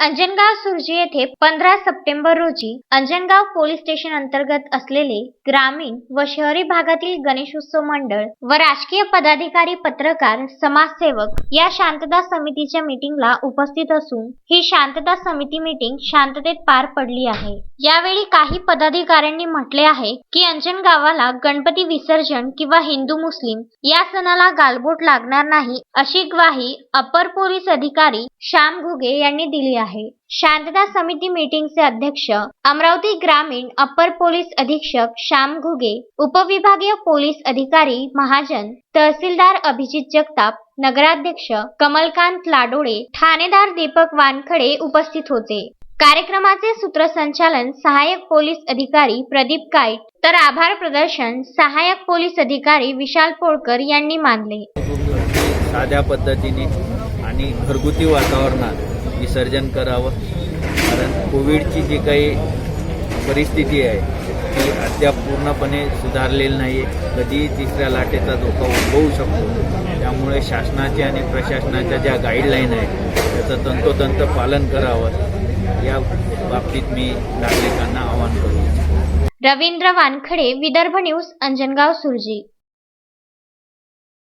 अंजनगाव सुरजी येथे पंधरा सप्टेंबर रोजी अंजनगाव पोलीस स्टेशन अंतर्गत असलेले ग्रामीण व शहरी भागातील गणेशोत्सव मंडळ व राजकीय पदाधिकारी पत्रकार समाजसेवक या शांतता समितीच्या मीटिंगला उपस्थित असून ही शांतता समिती मीटिंग शांततेत पार पडली आहे. यावेळी काही पदाधिकाऱ्यांनी म्हटले आहे की अंजनगावाला गणपती विसर्जन किंवा हिंदू मुस्लिम या सणाला गालबोट लागणार नाही अशी ग्वाही अपर पोलीस अधिकारी श्याम घुगे यांनी दिली आहे. शांतता समिती मीटिंगचे अध्यक्ष अमरावती ग्रामीण अपर पोलीस अधीक्षक श्याम घुगे उपविभागीय पोलीस अधिकारी महाजन तहसीलदार अभिजित जगताप नगराध्यक्ष कमलकांत लाडोळे ठाणेदार दीपक वानखडे उपस्थित होते. कार्यक्रमाचे सूत्रसंचालन सहाय्यक पोलीस अधिकारी प्रदीप काईट तर आभार प्रदर्शन सहाय्यक पोलीस अधिकारी विशाल पोळकर यांनी मानले. साध्या पद्धतीने आणि घरगुती वातावरणात विसर्जन करावं. कारण कोविडची जी काही परिस्थिती आहे ती अद्याप पूर्णपणे सुधारलेली नाही आहे कधीही तिसऱ्या लाटेचा धोका उद्भवू शकतो. त्यामुळे शासनाच्या आणि प्रशासनाच्या ज्या गाईडलाईन आहेत त्याचं तंतोतंत पालन करावं. या बाबतीत मी नागरिकांना आवाहन करू रवींद्र वानखडे विदर्भ न्यूज अंजनगाव सुरजी.